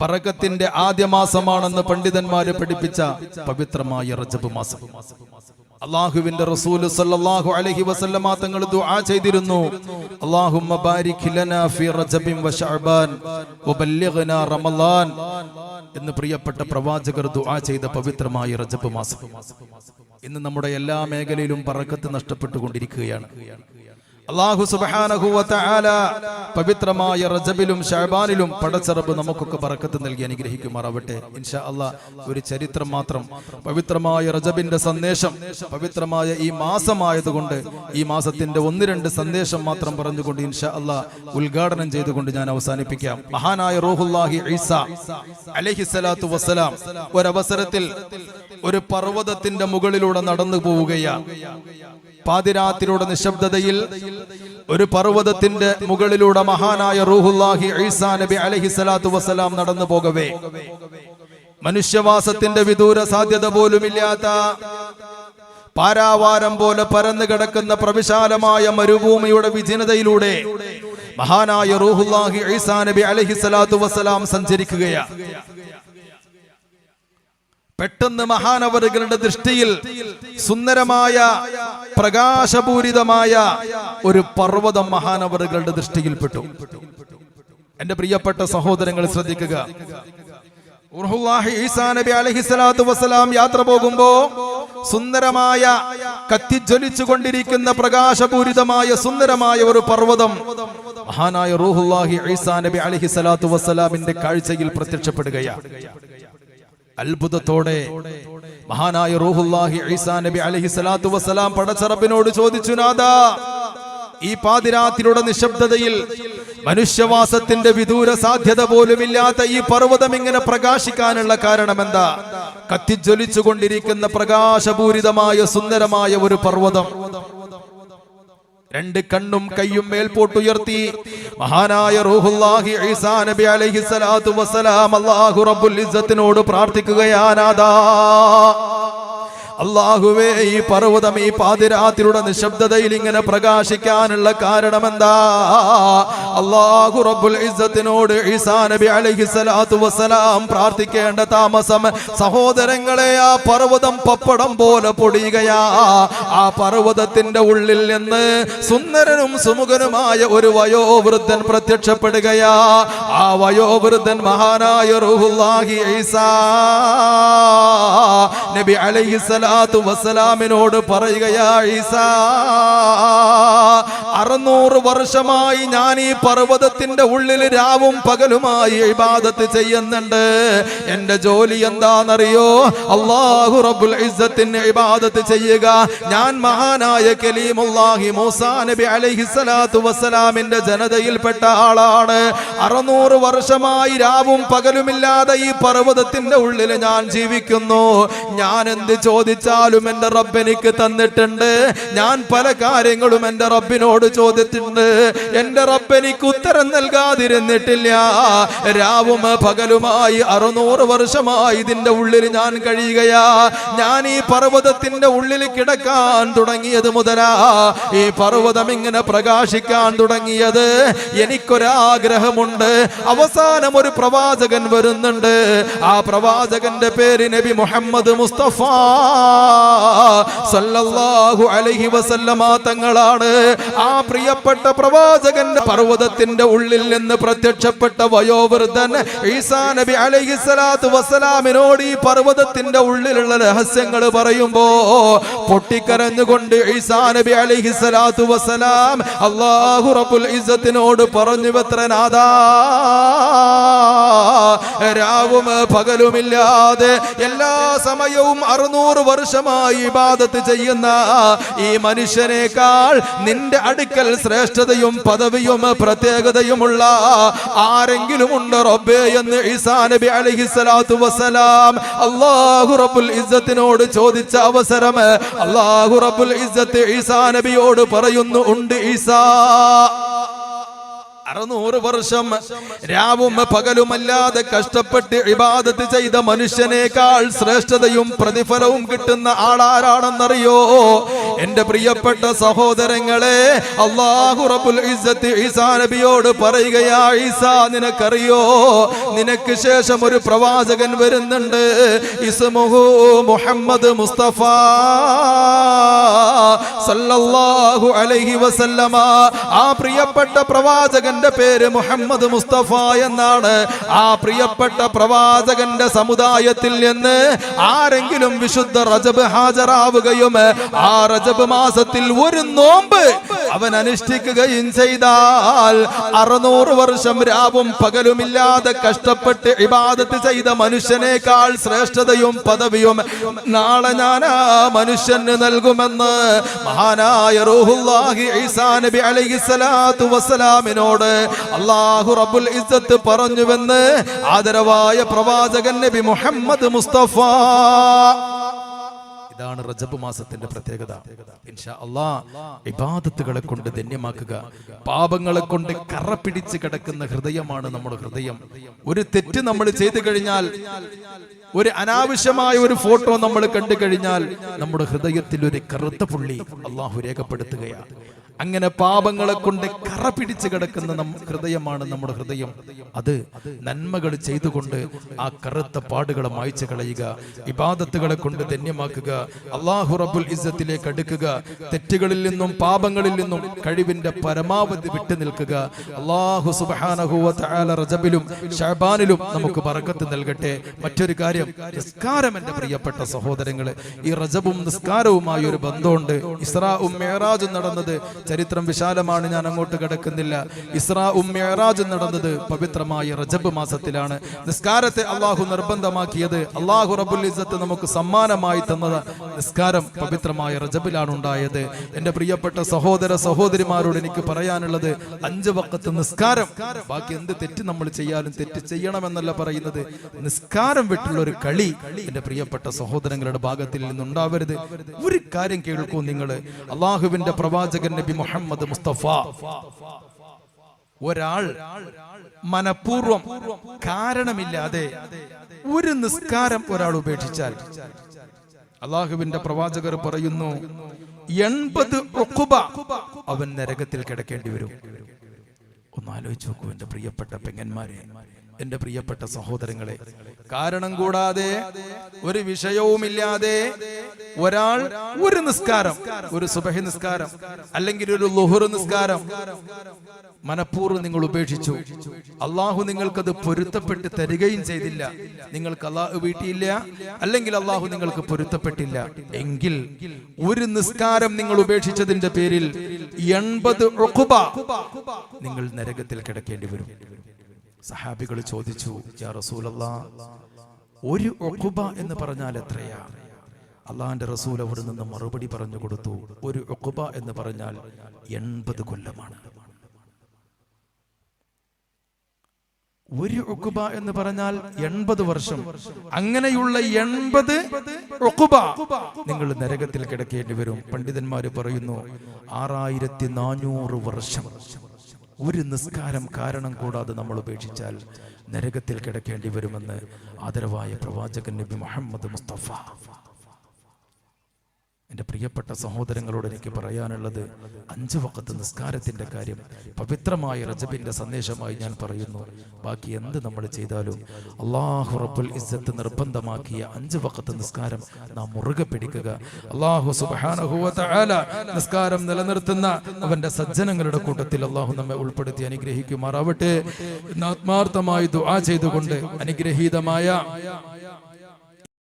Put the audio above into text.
ബറക്കത്തിന്റെ ആദ്യ മാസമാണെന്ന് പണ്ഡിതന്മാര് പഠിപ്പിച്ച പവിത്രമായ റജബ് മാസം. അള്ളാഹുവിന്റെ റസൂൽ സല്ലല്ലാഹു അലൈഹി വസല്ലമ തങ്ങൾ ദുആ ചെയ്തിരുന്നു. അല്ലാഹുമ്മ ബാരിക് ലനാ ഫി റജബിൻ വ ശഅബാൻ വബല്ലിഗ്നാ റമളാൻ എന്ന് പ്രിയപ്പെട്ട പ്രവാചകർ ദുആ ചെയ്ത പവിത്രമായ റജബ് മാസം. ഇന്ന് നമ്മുടെ എല്ലാ മേഖലയിലും പറക്കത്ത് നഷ്ടപ്പെട്ടുകൊണ്ടിരിക്കുകയാണ്. അള്ളാഹു സുബ്ഹാനഹു ആല പവിത്രമായ റജബിലും ഷാബാനിലും പടച്ചറബ് നമുക്കൊക്കെ പറക്കത്ത് നൽകി അനുഗ്രഹിക്കുമാറാവട്ടെ. ഇൻഷാ അള്ളാഹ് ഒരു ചരിത്രം മാത്രം. പവിത്രമായ റജബിന്റെ സന്ദേശം പവിത്രമായ ഈ മാസമായതുകൊണ്ട് ഈ മാസത്തിന്റെ ഒന്ന് രണ്ട് സന്ദേശം മാത്രം പറഞ്ഞുകൊണ്ട് ഇൻഷാ അള്ളാഹ് ഉദ്ഘാടനം ചെയ്തുകൊണ്ട് ഞാൻ അവസാനിപ്പിക്കാം. മഹാനായ റൂഹുല്ലാഹി ഈസ അലൈഹിസ്സലാത്തു വസ്സലാം ഒരവസരത്തിൽ ഒരു പർവതത്തിന്റെ മുകളിലൂടെ നടന്നു പോവുകയാണ് പാതിരാത്തിലൂടെ നിശബ്ദതയിൽ ഒരു പർവതത്തിന്റെ മുകളിലൂടെ മഹാനായ റൂഹുല്ലാഹി ഐസാ നബി അലഹി സ്വലാത്തു വസ്സലാം നടന്നു പോകവേ. മനുഷ്യവാസത്തിന്റെ വിദൂര സാധ്യത പോലുമില്ലാത്ത പാരാവാരം പോലെ പരന്നു കിടക്കുന്ന പ്രവിശാലമായ മരുഭൂമിയുടെ വിജനതയിലൂടെ മഹാനായ റൂഹുല്ലാഹി ഐസാ നബി അലഹി സ്വലാത്തു വസ്സലാം സഞ്ചരിക്കുകയാണ് പെട്ടെന്ന് മഹാനവറുകളുടെ ദൃഷ്ടിയിൽ സുന്ദരമായ പ്രകാശപൂരിതമായ ഒരു പർവതം മഹാനവറുകളുടെ ദൃഷ്ടിയിൽപ്പെട്ടു എന്റെ പ്രിയപ്പെട്ട സഹോദരങ്ങൾ ശ്രദ്ധിക്കുക. നബി യാത്ര പോകുമ്പോ സുന്ദരമായ കത്തിജ്വലിച്ചു കൊണ്ടിരിക്കുന്ന പ്രകാശപൂരിതമായ സുന്ദരമായ ഒരു പർവതം മഹാനായ റൂഹുല്ലാഹി ഈസാ നബി അലൈഹിസ്സലാത്തു വസ്സലാമിന്റെ കാഴ്ചയിൽ പ്രത്യക്ഷപ്പെടുകയാണ് അത്ഭുതത്തോടെ മഹാനായ റൂഹുല്ലാഹി ഈസാ നബി അലഹി സ്വലാത്തു വസ്സലാം പടച്ചറബിനോട് ചോദിച്ചു നാദാ ഈ പാതിരാത്തിലൂടെ നിശബ്ദതയിൽ മനുഷ്യവാസത്തിന്റെ വിദൂര സാധ്യത പോലുമില്ലാത്ത ഈ പർവതം ഇങ്ങനെ പ്രകാശിക്കാനുള്ള കാരണം എന്താ കത്തിജ്വലിച്ചു കൊണ്ടിരിക്കുന്ന പ്രകാശപൂരിതമായ സുന്ദരമായ ഒരു പർവതം. രണ്ട് കണ്ണും കയ്യും മേൽപോട്ടുയർത്തി മഹാനായ റൂഹുല്ലാഹി ഈസാ നബി അലൈഹി സ്വലാത്തു വസ്സലാം അല്ലാഹു റബ്ബുൽ ഇസ്സത്തിനോട് പ്രാർത്ഥിക്കുകയാനാദാ അള്ളാഹുവേ ഈ പർവതം ഈ പാതിരാത്തിലൂടെ നിശബ്ദതയിൽ ഇങ്ങനെ പ്രകാശിക്കാനുള്ള കാരണം എന്താ അള്ളാഹു റബ്ബുൽ ഇസ്സത്തിനോട് ഈസാ നബി അലൈഹി സ്വലാത്തു വസ്സലാം പ്രാർത്ഥിക്കേണ്ട താമസം സഹോദരങ്ങളെ ആ പർവതം പപ്പടം പോലെ പൊടിയുകയാ. ആ പർവതത്തിന്റെ ഉള്ളിൽ നിന്ന് സുന്ദരനും സുമുഖനുമായ ഒരു വയോവൃദ്ധൻ പ്രത്യക്ഷപ്പെടുകയാ. ആ വയോവൃദ്ധൻ മഹാനായ റുഹുല്ലാഹി ഈസാ നബി അലൈഹി സ്വലാത്തു വസ്സലാമിനോട് പറയുകയാ ഈസാ അറുന്നൂറ് വർഷമായി ഞാൻ ഈ പർവതത്തിന്റെ ഉള്ളിൽ രാവും പകലുമായി ഇബാദത്ത് ചെയ്യുന്നുണ്ട്. എന്റെ ജോലി എന്താണെന്നറിയോ? അള്ളാഹു റബ്ബുൽ ഇസ്സത്തിന് ഇബാദത്ത് ചെയ്യുക. ഞാൻ മഹാനായ കലീമുല്ലാഹി മൂസാ നബി അലൈഹി സ്വലാത്തു വസ്സലാമിന്റെ ജനതയിൽപ്പെട്ട ആളാണ്. അറുന്നൂറ് വർഷമായി രാവും പകലുമില്ലാതെ ഈ പർവതത്തിന്റെ ഉള്ളിൽ ഞാൻ ജീവിക്കുന്നു. ഞാൻ എന്ത് ചോദിച്ചാലും എന്റെ റബ്ബ് എനിക്ക് തന്നിട്ടുണ്ട്. ഞാൻ പല കാര്യങ്ങളും എന്റെ റബ്ബിനോട് ചോദിച്ചിട്ടുണ്ട് എന്റെ എനിക്ക് ഉത്തരം നൽകാതിരുന്നിട്ടില്ല. രാവും പകലുമായി അറുന്നൂറ് വർഷമായി ഇതിന്റെ ഉള്ളിൽ ഞാൻ കഴിയുകയാ. ഞാൻ ഈ പർവതത്തിന്റെ ഉള്ളിൽ കിടക്കാൻ തുടങ്ങിയത് മുതലാ. ഈ പർവതം ഇങ്ങനെ പ്രകാശിക്കാൻ തുടങ്ങിയത് എനിക്കൊരാഗ്രഹമുണ്ട്. അവസാനം ഒരു പ്രവാചകൻ വരുന്നുണ്ട്. ആ പ്രവാചകന്റെ പേര് നബി മുഹമ്മദ് മുസ്തഫ സല്ലല്ലാഹു അലൈഹി വസല്ലമ തങ്ങളാണ്. ആ പ്രിയപ്പെട്ട പ്രവാചകന്റെ പർവതത്തിന്റെ ഉള്ളിൽ നിന്ന് പ്രത്യക്ഷപ്പെട്ട വയോവൃദ്ധൻ ഈസാ നബി അലൈഹി സ്വലാത്തു വസ്സലാമിനോട് ഈ പർവതത്തിന്റെ ഉള്ളിലുള്ള രഹസ്യങ്ങൾ പറയുമ്പോ പൊട്ടിക്കരഞ്ഞുകൊണ്ട് ഈസാ നബി അലൈഹി സ്വലാത്തു വസ്സലാം അള്ളാഹു റബുൽ ഇസത്തിനോട് പറഞ്ഞു വെത്രനാദാ രാവും പകലുമില്ലാതെ എല്ലാ സമയവും അറുന്നൂറ് വർഷമായി ഇബാദത്ത് ചെയ്യുന്ന ഈ മനുഷ്യനേക്കാൾ നിന്റെ അടുക്കൽ ശ്രേഷ്ഠതയും പദവിയും പ്രത്യേകതയുമുള്ള ആരെങ്കിലും ഉണ്ട് റബ്ബേ എന്ന് ഈസാ നബി അലഹി സ്വലാത്തു വസ്സലാം. അള്ളാഹു റബ്ബുൽ ഇസ്സത്തിനോട് ചോദിച്ച അവസരം അള്ളാഹു റബ്ബുൽ ഇസ്സത്ത് ഈസാ നബിയോട് പറയുന്നു ഉണ്ട് ഈസാ. അറുന്നൂറ് വർഷം രാവും പകലുമല്ലാതെ കഷ്ടപ്പെട്ട് ഇബാദത്ത് ചെയ്ത മനുഷ്യനേക്കാൾ ശ്രേഷ്ഠതയും പ്രതിഫലവും കിട്ടുന്ന ആളാരാണെന്നറിയോ? എന്റെ പ്രിയപ്പെട്ട സഹോദരങ്ങളെ അള്ളാഹു ഇസ്സത്ത് ഈസാ നബിയോട് പറയുകയാ ഈസാ നിനക്കറിയോ? നിനക്ക് ശേഷം ഒരു പ്രവാചകൻ വരുന്നുണ്ട് ഇസ്മുഹു മുഹമ്മദ് മുസ്തഫ. സല്ലല്ലാഹു അലൈഹി വസല്ലമ. ആ പ്രിയപ്പെട്ട പ്രവാചകന്റെ പേര് മുഹമ്മദ് മുസ്തഫ എന്നാണ്. ആ പ്രിയപ്പെട്ട പ്രവാചകന്റെ സമുദായത്തിൽ നിന്ന് ആരെങ്കിലും വിശുദ്ധ റജബ് ഹാജരാവുകയും ആ റജബ് മാസത്തിൽ ഒരു നോമ്പ് അവൻ അനുഷ്ഠിക്കുകയും ചെയ്താൽ അറുന്നൂറ് വർഷം രാവും പകലുമില്ലാതെ കഷ്ടപ്പെട്ട് ഇബാദത്ത് ചെയ്ത മനുഷ്യനേക്കാൾ ശ്രേഷ്ഠതയും പദവിയും നാളെ ഞാൻ ആ മനുഷ്യന് നൽകുമെന്ന് മഹാനായ റൂഹുല്ലാഹി നബി അല്ലാഹു റബ്ബുൽ ഇസ്സത്ത് പറഞ്ഞുവെന്ന് ആദരവായ പ്രവാചകൻ നബി മുഹമ്മദ് മുസ്തഫ ഇതാണ് റജബ് മാസത്തിന്റെ പ്രത്യേകത. ഇൻഷാ അള്ളാ ഇബാദത്തുകളെ കൊണ്ട് ധന്യമാക്കുക. പാപങ്ങളെ കൊണ്ട് കറ പിടിച്ച് കിടക്കുന്ന ഹൃദയമാണ് നമ്മുടെ ഹൃദയം. ഒരു തെറ്റ് നമ്മൾ ചെയ്തു കഴിഞ്ഞാൽ ഒരു അനാവശ്യമായ ഒരു ഫോട്ടോ നമ്മൾ കണ്ടു കഴിഞ്ഞാൽ നമ്മുടെ ഹൃദയത്തിൽ ഒരു കറുത്ത പുള്ളി അള്ളാഹു രേഖപ്പെടുത്തുകയാണ്. അങ്ങനെ പാപങ്ങളെ കൊണ്ട് കറ പിടിച്ചു കിടക്കുന്ന ഹൃദയമാണ് നമ്മുടെ ഹൃദയം. അത് നന്മകൾ ചെയ്തുകൊണ്ട് ആ കറുത്ത പാടുകളെ മായ്ച്ചു കളയുക ഇബാദത്തുകളെ കൊണ്ട് ധന്യമാക്കുക അള്ളാഹു റബ്ബുൽ ഇസ്സത്തിലേക്ക് അടുക്കുക തെറ്റുകളിൽ നിന്നും പാപങ്ങളിൽ നിന്നും കഴിവിന്റെ പരമാവധി വിട്ടു നിൽക്കുക. അള്ളാഹു സുബാനഹുവ റജബിലും നമുക്ക് പറക്കത്ത് നൽകട്ടെ. മറ്റൊരു കാര്യം നിസ്കാരം എന്റെ പ്രിയപ്പെട്ട സഹോദരങ്ങൾ ഈ റജബും നിസ്കാരവുമായി ഒരു ബന്ധമുണ്ട്. ഇസ്രാവും മേറാജും നടന്നത് ചരിത്രം വിശാലമാണ് ഞാൻ അങ്ങോട്ട് കിടക്കുന്നില്ല. ഇസ്രാ മേറാജും നടന്നത് പവിത്രമായ റജബ് മാസത്തിലാണ്. നിസ്കാരത്തെ അള്ളാഹു നിർബന്ധമാക്കിയത് അള്ളാഹു റബുൽ ഇസ്സത്ത് നമുക്ക് സമ്മാനമായി തന്നത് നിസ്കാരം പവിത്രമായ റജബിലാണ് ഉണ്ടായത്. എന്റെ പ്രിയപ്പെട്ട സഹോദര സഹോദരിമാരോട് എനിക്ക് പറയാനുള്ളത് അഞ്ച് വക്കത്ത് നിസ്കാരം. ബാക്കി എന്ത് തെറ്റ് നമ്മൾ ചെയ്യാനും തെറ്റ് ചെയ്യണമെന്നല്ല പറയുന്നത്. നിസ്കാരം വിട്ടുള്ള ഒരു കളി എന്റെ പ്രിയപ്പെട്ട സഹോദരങ്ങളുടെ ഭാഗത്തിൽ നിന്നുണ്ടാവരുത്. ഒരു കാര്യം കേൾക്കൂ നിങ്ങൾ. അള്ളാഹുവിന്റെ പ്രവാചകൻ നബി മുഹമ്മദ് മുസ്തഫ. ഒരാൾ മനഃപൂർവം കാരണമില്ലാതെ ഒരു നിസ്കാരം ഒരാൾ ഉപേക്ഷിച്ചാൽ. അള്ളാഹുവിന്റെ പ്രവാചകർ പറയുന്നു എൺപത് അവൻ നരകത്തിൽ കിടക്കേണ്ടി വരും. ഒന്ന് ആലോചിച്ച് നോക്കൂ എന്റെ പ്രിയപ്പെട്ട പെങ്ങന്മാരെ. എന്റെ പ്രിയപ്പെട്ട സഹോദരങ്ങളെ കാരണം കൂടാതെ ഒരു വിഷയവുമില്ലാതെ ഒരാൾ ഒരു നിസ്കാരം ഒരു സുബഹി നിസ്കാരം അല്ലെങ്കിൽ ഒരു ലുഹുർ നിസ്കാരം മനഃപൂർവം നിങ്ങൾ ഉപേക്ഷിച്ചു. അള്ളാഹു നിങ്ങൾക്കത് പൊരുത്തപ്പെട്ട് തരികയും ചെയ്തില്ല. നിങ്ങൾക്ക് അള്ളാഹു വീട്ടിയില്ല അല്ലെങ്കിൽ അള്ളാഹു നിങ്ങൾക്ക് പൊരുത്തപ്പെട്ടില്ല. എങ്കിൽ ഒരു നിസ്കാരം നിങ്ങൾ ഉപേക്ഷിച്ചതിന്റെ പേരിൽ എൺപത് നിങ്ങൾ നരകത്തിൽ കിടക്കേണ്ടി വരും. സഹാബികൾ ചോദിച്ചു യാ റസൂലല്ലാ ഒരു ഒക്കുബ എന്ന് പറഞ്ഞാൽ എത്രയാ? അള്ളാഹിന്റെ റസൂൽ അവിടെ നിന്ന് മറുപടി പറഞ്ഞു കൊടുത്തു ഒരു ഒക്കുബ എന്ന് പറഞ്ഞാൽ എൺപത് കൊല്ലമാണ്. ഒരു ഒക്കുബ എന്ന് പറഞ്ഞാൽ എൺപത് വർഷം. അങ്ങനെയുള്ള എൺപത് നിങ്ങൾ നരകത്തിൽ കിടക്കേണ്ടി വരും. പണ്ഡിതന്മാര് പറയുന്നു ആറായിരത്തി നാനൂറ് വർഷം. ഒരു നിസ്കാരം കാരണം കൂടാതെ നമ്മൾ ഉപേക്ഷിച്ചാൽ നരകത്തിൽ കിടക്കേണ്ടി വരുമെന്ന് ആദരവായ പ്രവാചകൻ നബി മുഹമ്മദ് മുസ്തഫ. എന്റെ പ്രിയപ്പെട്ട സഹോദരങ്ങളോട് എനിക്ക് പറയാനുള്ളത് അഞ്ച് വക്കത്ത് നിസ്കാരത്തിന്റെ കാര്യം. പവിത്രമായ റജബിന്റെ സന്ദേശമായി ഞാൻ പറയുന്നു. ബാക്കി എന്ത് നമ്മൾ ചെയ്താലും അള്ളാഹു റബ്ബുൽ ഇസ്സത്ത് നിർബന്ധമാക്കിയ അഞ്ച് വക്കത്ത് നിസ്കാരം നാം മുറുകെ പിടിക്കുക. അള്ളാഹു സുബാനഹുല നിസ്കാരം നിലനിർത്തുന്ന അവന്റെ സജ്ജനങ്ങളുടെ കൂട്ടത്തിൽ അള്ളാഹു നമ്മെ ഉൾപ്പെടുത്തി അനുഗ്രഹിക്കുമാറാവട്ടെ. ആത്മാർത്ഥമായി ദുആ ചെയ്തുകൊണ്ട് അനുഗ്രഹീതമായ